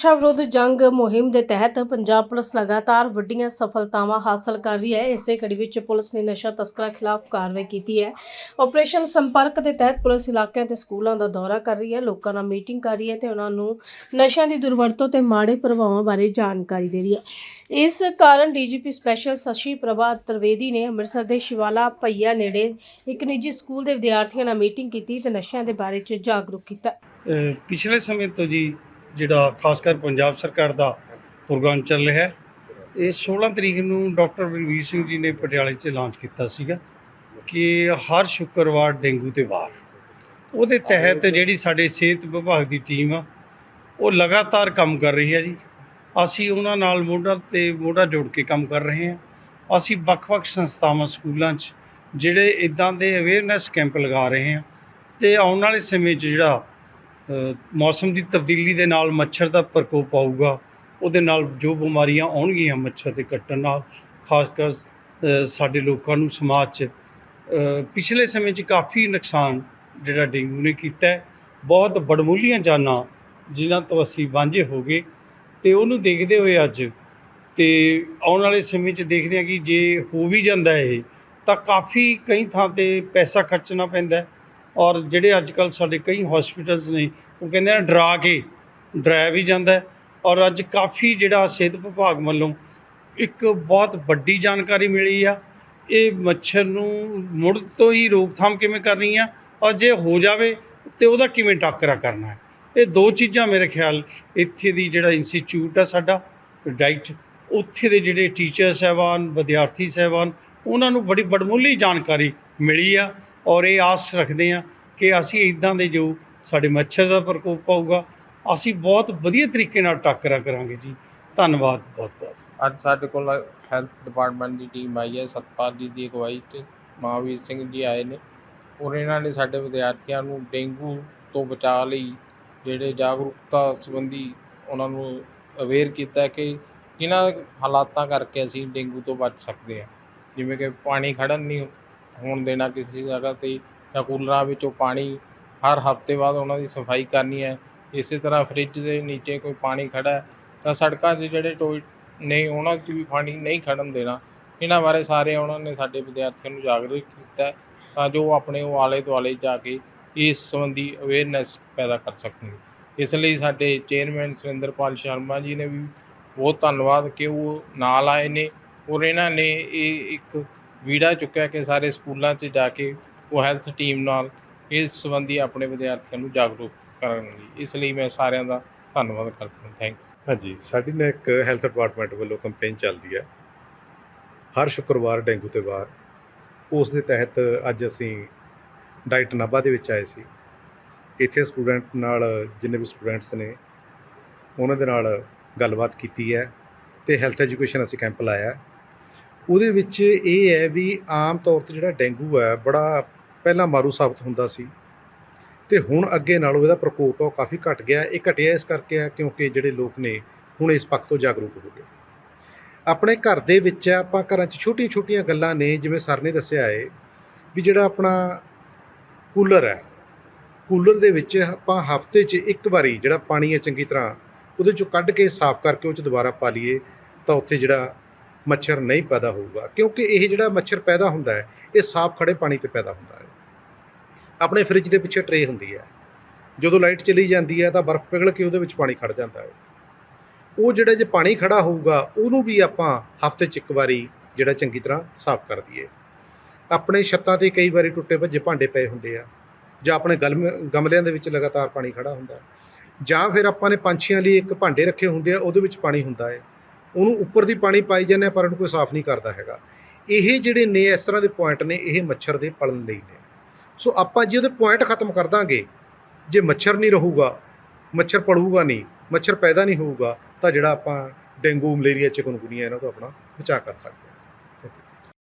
ਨਸ਼ਾ ਵਿਰੋਧ ਜੰਗ ਮੁਹਿੰਮ ਦੇ ਤਹਿਤ ਪੰਜਾਬ ਪੁਲਿਸ ਲਗਾਤਾਰ ਵੱਡੀਆਂ ਸਫਲਤਾਵਾਂ ਹਾਸਲ ਕਰ ਰਹੀ ਹੈ। ਇਸੇ ਕੜੀ ਵਿੱਚ ਪੁਲਿਸ ਨੇ ਨਸ਼ਾ ਤਸਕਰਾਂ ਖਿਲਾਫ ਕਾਰਵਾਈ ਕੀਤੀ ਹੈ। ਆਪਰੇਸ਼ਨ ਸੰਪਰਕ ਦੇ ਤਹਿਤ ਪੁਲਿਸ ਇਲਾਕਿਆਂ ਤੇ ਸਕੂਲਾਂ ਦਾ ਦੌਰਾ ਕਰ ਰਹੀ ਹੈ। ਲੋਕਾਂ ਨਾਲ ਮੀਟਿੰਗ ਕਰ ਰਹੀ ਹੈ ਤੇ ਉਹਨਾਂ ਨੂੰ ਨਸ਼ਿਆਂ ਦੀ ਦੁਰਵਰਤੋਂ ਤੇ ਮਾੜੇ ਪ੍ਰਭਾਵਾਂ ਬਾਰੇ ਜਾਣਕਾਰੀ ਦੇ ਰਹੀ ਹੈ। ਇਸ ਕਾਰਨ ਡੀਜੀਪੀ ਸਪੈਸ਼ਲ ਸਸ਼ੀ ਪ੍ਰਭਾ ਤ੍ਰਿਵੇਦੀ ਨੇ ਅੰਮ੍ਰਿਤਸਰ ਦੇ ਸ਼ਿਵਾਲਾ ਭਈਆ ਨੇੜੇ ਇੱਕ ਨਿੱਜੀ ਸਕੂਲ ਦੇ ਵਿਦਿਆਰਥੀਆਂ ਨਾਲ ਮੀਟਿੰਗ ਕੀਤੀ ਤੇ ਨਸ਼ਿਆਂ ਦੇ ਬਾਰੇ ਚ ਜਾਗਰੂਕ ਕੀਤਾ। ਪਿਛਲੇ ਸਮੇਂ ਤੋਂ ਜੀ ਜਿਹੜਾ ਖਾਸ ਕਰ ਪੰਜਾਬ ਸਰਕਾਰ ਦਾ ਪ੍ਰੋਗਰਾਮ ਚੱਲ ਰਿਹਾ ਹੈ, ਇਹ 16 ਤਰੀਕ ਨੂੰ ਡਾਕਟਰ ਬਲਵੀਰ ਸਿੰਘ ਜੀ ਨੇ ਪਟਿਆਲੇ 'ਚ ਲਾਂਚ ਕੀਤਾ ਸੀਗਾ ਕਿ ਹਰ ਸ਼ੁੱਕਰਵਾਰ ਡੇਂਗੂ ਤੇ ਵਾਰ। ਉਹਦੇ ਤਹਿਤ ਜਿਹੜੀ ਸਾਡੇ ਸਿਹਤ ਵਿਭਾਗ ਦੀ ਟੀਮ ਆ, ਉਹ ਲਗਾਤਾਰ ਕੰਮ ਕਰ ਰਹੀ ਹੈ ਜੀ। ਅਸੀਂ ਉਹਨਾਂ ਨਾਲ ਮੋਢਾ ਤੇ ਮੋਢਾ ਜੋੜ ਕੇ ਕੰਮ ਕਰ ਰਹੇ ਹਾਂ। ਅਸੀਂ ਵੱਖ-ਵੱਖ ਸੰਸਥਾਵਾਂ, ਸਕੂਲਾਂ 'ਚ ਜਿਹੜੇ ਇਦਾਂ ਦੇ ਅਵੇਅਰਨੈਸ ਕੈਂਪ ਲਗਾ ਰਹੇ ਹਾਂ ਤੇ ਆਉਣ ਵਾਲੇ ਸਮੇਂ 'ਚ ਜਿਹੜਾ ਮੌਸਮ ਦੀ ਤਬਦੀਲੀ ਦੇ ਨਾਲ ਮੱਛਰ ਦਾ ਪ੍ਰਕੋਪ ਆਊਗਾ। ਉਹਦੇ ਨਾਲ ਜੋ ਬਿਮਾਰੀਆਂ ਆਉਣਗੀਆਂ ਮੱਛਰ ਦੇ ਕੱਟਣ ਨਾਲ, ਖਾਸ ਕਰ ਸਾਡੇ ਲੋਕਾਂ ਨੂੰ ਸਮਾਜ 'ਚ ਪਿਛਲੇ ਸਮੇਂ 'ਚ ਕਾਫੀ ਨੁਕਸਾਨ ਜਿਹੜਾ ਡੇਂਗੂ ਨੇ ਕੀਤਾ ਬਹੁਤ ਬੜਮੁੱਲੀਆਂ ਜਾਨਾਂ ਜਿਨ੍ਹਾਂ ਤੋਂ ਅਸੀਂ ਵਾਂਝੇ ਹੋ ਗਏ। ਤੇ ਉਹਨੂੰ ਦੇਖਦੇ ਹੋਏ ਅੱਜ ਤੇ ਆਉਣ ਵਾਲੇ ਸਮੇਂ 'ਚ ਦੇਖਦੇ ਹਾਂ ਕਿ ਜੇ ਹੋ ਵੀ ਜਾਂਦਾ ਇਹ, ਤਾਂ ਕਾਫੀ ਕਈ ਥਾਂ ਤੇ ਪੈਸਾ ਖਰਚਣਾ ਪੈਂਦਾ ਔਰ ਜਿਹੜੇ ਅੱਜ ਕੱਲ ਸਾਡੇ ਕਈ ਹਸਪੀਟਲਸ ਨੇ, ਉਹ ਕਹਿੰਦੇ ਆ ਡਰਾ ਕੇ ਡਰਾਇਆ ਵੀ ਜਾਂਦਾ ਔਰ ਅੱਜ ਕਾਫੀ ਜਿਹੜਾ ਸਿਹਤ ਵਿਭਾਗ ਵੱਲੋਂ ਇੱਕ ਬਹੁਤ ਵੱਡੀ ਜਾਣਕਾਰੀ ਮਿਲੀ ਆ, ਇਹ ਮੱਛਰ ਨੂੰ ਮੁੜ ਤੋਂ ਹੀ ਰੋਕਥਾਮ ਕਿਵੇਂ ਕਰਨੀ ਆ ਔਰ ਜੇ ਹੋ ਜਾਵੇ ਤੇ ਉਹਦਾ ਕਿਵੇਂ ਟਾਕਰਾ ਕਰਨਾ ਹੈ? ਇਹ ਦੋ ਚੀਜ਼ਾਂ ਮੇਰੇ ਖਿਆਲ ਇੱਥੇ ਦੀ ਜਿਹੜਾ ਇੰਸਟੀਚਿਊਟ ਆ ਸਾਡਾ ਡਾਈਟ ਉੱਥੇ ਦੇ ਜਿਹੜੇ ਟੀਚਰ ਸਹਿਬਾਨ, ਵਿਦਿਆਰਥੀ ਸਹਿਬਾਨ, ਉਹਨਾਂ ਨੂੰ ਬੜੀ ਬੜਮੁੱਲੀ ਜਾਣਕਾਰੀ ਮਿਲੀ ਆ ਔਰ ਇਹ ਆਸ ਰੱਖਦੇ ਆ ਕਿ ਅਸੀਂ ਇਦਾਂ ਦੇ ਜੋ ਸਾਡੇ ਮੱਛਰ ਦਾ ਪ੍ਰਕੋਪ ਪਾਊਗਾ, ਅਸੀਂ ਬਹੁਤ ਵਧੀਆ ਤਰੀਕੇ ਨਾਲ ਟਾਕਰਾ ਕਰਾਂਗੇ ਜੀ। ਧੰਨਵਾਦ, ਬਹੁਤ ਬਹੁਤ। ਅੱਜ ਸਾਡੇ ਕੋਲ ਹੈਲਥ ਡਿਪਾਰਟਮੈਂਟ ਦੀ ਟੀਮ ਆਈ ਹੈ, ਸਤਪਾਲ ਜੀ ਦੀ ਅਗਵਾਈ 'ਚ ਮਹਾਵੀਰ ਸਿੰਘ ਜੀ ਆਏ ਨੇ। ਔਰ ਇਹਨਾਂ ਨੇ ਸਾਡੇ ਵਿਦਿਆਰਥੀਆਂ ਨੂੰ ਡੇਂਗੂ ਤੋਂ ਬਚਾਅ ਲਈ ਜਿਹੜੇ ਜਾਗਰੂਕਤਾ ਸੰਬੰਧੀ ਉਹਨਾਂ ਨੂੰ ਅਵੇਅਰ ਕੀਤਾ ਕਿ ਕਿਹਨਾਂ ਹਾਲਾਤਾਂ ਕਰਕੇ ਅਸੀਂ ਡੇਂਗੂ ਤੋਂ ਬਚ ਸਕਦੇ ਹਾਂ। ਜਿਵੇਂ ਕਿ ਪਾਣੀ ਖੜਨ ਨਹੀਂ ਹੋਣ ਦੇਣਾ ਕਿਸੇ ਜਗ੍ਹਾ ਤੇ ਜਾਂ ਕੂਲਰਾਂ ਵਿੱਚੋਂ ਪਾਣੀ ਹਰ ਹਫ਼ਤੇ ਬਾਅਦ ਉਹਨਾਂ ਦੀ ਸਫ਼ਾਈ ਕਰਨੀ ਹੈ, ਇਸੇ ਤਰ੍ਹਾਂ ਫਰਿੱਜ ਦੇ ਨੀਚੇ ਕੋਈ ਪਾਣੀ ਖੜ੍ਹਾ ਤਾਂ ਸੜਕਾਂ 'ਚ ਜਿਹੜੇ ਟੋਏ ਨੇ ਉਹਨਾਂ 'ਚ ਵੀ ਪਾਣੀ ਨਹੀਂ ਖੜ੍ਹਨ ਦੇਣਾ। ਇਹਨਾਂ ਬਾਰੇ ਸਾਰੇ ਉਹਨਾਂ ਨੇ ਸਾਡੇ ਵਿਦਿਆਰਥੀਆਂ ਨੂੰ ਜਾਗਰੂਕ ਕੀਤਾ ਤਾਂ ਜੋ ਉਹ ਆਪਣੇ ਉਹ ਆਲੇ ਦੁਆਲੇ ਜਾ ਕੇ ਇਸ ਸੰਬੰਧੀ ਅਵੇਅਰਨੈਸ ਪੈਦਾ ਕਰ ਸਕਣ। ਇਸ ਲਈ ਸਾਡੇ ਚੇਅਰਮੈਨ ਸੁਰਿੰਦਰਪਾਲ ਸ਼ਰਮਾ ਜੀ ਨੇ ਵੀ ਬਹੁਤ ਧੰਨਵਾਦ ਕਿ ਉਹ ਨਾਲ ਆਏ ਨੇ ਔਰ ਇਹਨਾਂ ਨੇ ਇਹ ਇੱਕ ਵੀੜਾ ਚੁੱਕਿਆ ਕਿ ਸਾਰੇ ਸਕੂਲਾਂ 'ਚ ਜਾ ਕੇ ਉਹ ਹੈਲਥ ਟੀਮ ਨਾਲ ਇਸ ਸੰਬੰਧੀ ਆਪਣੇ ਵਿਦਿਆਰਥੀਆਂ ਨੂੰ ਜਾਗਰੂਕ ਕਰਨ ਲਈ ਇਸ ਲਈ ਮੈਂ ਸਾਰਿਆਂ ਦਾ ਧੰਨਵਾਦ ਕਰਦਾ ਹਾਂ। ਥੈਂਕਸ ਹਾਂਜੀ, ਸਾਡੀ ਨਾ ਇੱਕ ਹੈਲਥ ਡਿਪਾਰਟਮੈਂਟ ਵੱਲੋਂ ਕੈਂਪੇਨ ਚੱਲਦੀ ਹੈ। ਹਰ ਸ਼ੁੱਕਰਵਾਰ ਡੇਂਗੂ ਤੇ ਵਾਰ। ਉਸ ਦੇ ਤਹਿਤ ਅੱਜ ਅਸੀਂ ਡਾਈਟ ਨਾਭਾ ਦੇ ਵਿੱਚ ਆਏ ਸੀ। ਇੱਥੇ ਸਟੂਡੈਂਟ ਨਾਲ ਜਿੰਨੇ ਵੀ ਸਟੂਡੈਂਟਸ ਨੇ, ਉਹਨਾਂ ਦੇ ਨਾਲ ਗੱਲਬਾਤ ਕੀਤੀ ਹੈ ਤੇ ਹੈਲਥ ਐਜੂਕੇਸ਼ਨ ਅਸੀਂ ਕੈਂਪ ਲਾਇਆ। ਉਹਦੇ ਵਿੱਚ ਇਹ ਹੈ ਵੀ ਆਮ ਤੌਰ ਤੇ ਜਿਹੜਾ ਡੈਂਗੂ ਹੈ, ਬੜਾ ਪਹਿਲਾਂ ਮਾਰੂ ਸਾਬਤ ਹੁੰਦਾ ਸੀ ਤੇ ਹੁਣ ਅੱਗੇ ਨਾਲੋਂ ਇਹਦਾ ਪ੍ਰਕੋਪ ਆ, ਉਹ ਕਾਫੀ ਘਟ ਗਿਆ। ਇਹ ਘਟਿਆ ਇਸ ਕਰਕੇ ਆ ਕਿਉਂਕਿ ਜਿਹੜੇ ਲੋਕ ਨੇ, ਹੁਣ ਇਸ ਪੱਖ ਤੋਂ ਜਾਗਰੂਕ ਹੋ ਗਏ। ਆਪਣੇ ਘਰ ਦੇ ਵਿੱਚ ਆਪਾਂ ਘਰਾਂ 'ਚ ਛੋਟੀਆਂ ਛੋਟੀਆਂ ਗੱਲਾਂ ਨੇ, ਜਿਵੇਂ ਸਰ ਨੇ ਦੱਸਿਆ ਹੈ ਵੀ ਜਿਹੜਾ ਆਪਣਾ ਕੂਲਰ ਹੈ, ਕੂਲਰ ਦੇ ਵਿੱਚ ਆਪਾਂ ਹਫ਼ਤੇ 'ਚ ਇੱਕ ਵਾਰੀ ਜਿਹੜਾ ਪਾਣੀ ਹੈ ਚੰਗੀ ਤਰ੍ਹਾਂ ਉਹਦੇ 'ਚੋਂ ਕੱਢ ਕੇ ਸਾਫ਼ ਕਰਕੇ ਉਹ 'ਚ ਦੁਬਾਰਾ ਪਾ ਲਈਏ ਤਾਂ ਉੱਥੇ ਜਿਹੜਾ ਮੱਛਰ ਨਹੀਂ ਪੈਦਾ ਹੋਊਗਾ, ਕਿਉਂਕਿ ਇਹ ਜਿਹੜਾ ਮੱਛਰ ਪੈਦਾ ਹੁੰਦਾ ਹੈ, ਇਹ ਸਾਫ਼ ਖੜੇ ਪਾਣੀ ਤੇ ਪੈਦਾ ਹੁੰਦਾ ਹੈ। ਆਪਣੇ ਫ੍ਰਿਜ ਦੇ ਪਿੱਛੇ ਟਰੇ ਹੁੰਦੀ ਹੈ। ਜਦੋਂ ਲਾਈਟ ਚਲੀ ਜਾਂਦੀ ਹੈ ਤਾਂ ਬਰਫ਼ ਪਿਘਲ ਕੇ ਉਹਦੇ ਵਿੱਚ ਪਾਣੀ ਖੜ ਜਾਂਦਾ ਹੈ। ਉਹ ਜਿਹੜਾ ਜੇ ਪਾਣੀ ਖੜਾ ਹੋਊਗਾ, ਉਹਨੂੰ ਵੀ ਆਪਾਂ ਹਫ਼ਤੇ 'ਚ ਇੱਕ ਵਾਰੀ ਜਿਹੜਾ ਚੰਗੀ ਤਰ੍ਹਾਂ ਸਾਫ਼ ਕਰ ਦਈਏ। ਆਪਣੇ ਛੱਤਾਂ ਤੇ ਕਈ ਵਾਰੀ ਟੁੱਟੇ ਭੱਜੇ ਭਾਂਡੇ ਪਏ ਹੁੰਦੇ ਆ, ਜਾਂ ਆਪਣੇ ਗਲਮ, ਗਮਲਿਆਂ ਦੇ ਵਿੱਚ ਲਗਾਤਾਰ ਪਾਣੀ ਖੜਾ ਹੁੰਦਾ ਜਾਂ ਫਿਰ ਆਪਾਂ ਨੇ ਪੰਛੀਆਂ ਲਈ ਇੱਕ ਭਾਂਡੇ ਰੱਖੇ ਹੁੰਦੇ ਆ, ਉਹਦੇ ਵਿੱਚ ਪਾਣੀ ਹੁੰਦਾ ਹੈ। ਉਹਨੂੰ ਉੱਪਰ ਦੀ ਪਾਣੀ ਪਾਈ ਜਾਂਦੇ ਆ, ਪਰ ਉਹਨੂੰ ਕੋਈ ਸਾਫ਼ ਨਹੀਂ ਕਰਦਾ ਹੈਗਾ। ਇਹ ਜਿਹੜੇ ਨੇ, ਇਸ ਤਰ੍ਹਾਂ ਦੇ ਪੁਆਇੰਟ ਨੇ, ਇਹ ਮੱਛਰ ਦੇ ਪਲਣ ਲਈ ਨੇ। ਸੋ ਆਪਾਂ ਜੇ ਉਹਦੇ ਪੁਆਇੰਟ ਖਤਮ ਕਰ ਦਾਂਗੇ, ਜੇ ਮੱਛਰ ਨਹੀਂ ਰਹੂਗਾ, ਮੱਛਰ ਪੜੂਗਾ ਨਹੀਂ, ਮੱਛਰ ਪੈਦਾ ਨਹੀਂ ਹੋਊਗਾ, ਤਾਂ ਜਿਹੜਾ ਆਪਾਂ ਡੇਂਗੂ, ਮਲੇਰੀਆ, ਚਿਕਨਗੁਨੀਆ, ਇਹਨਾਂ ਤੋਂ ਆਪਣਾ ਬਚਾਅ ਕਰ ਸਕਦੇ ਹਾਂ।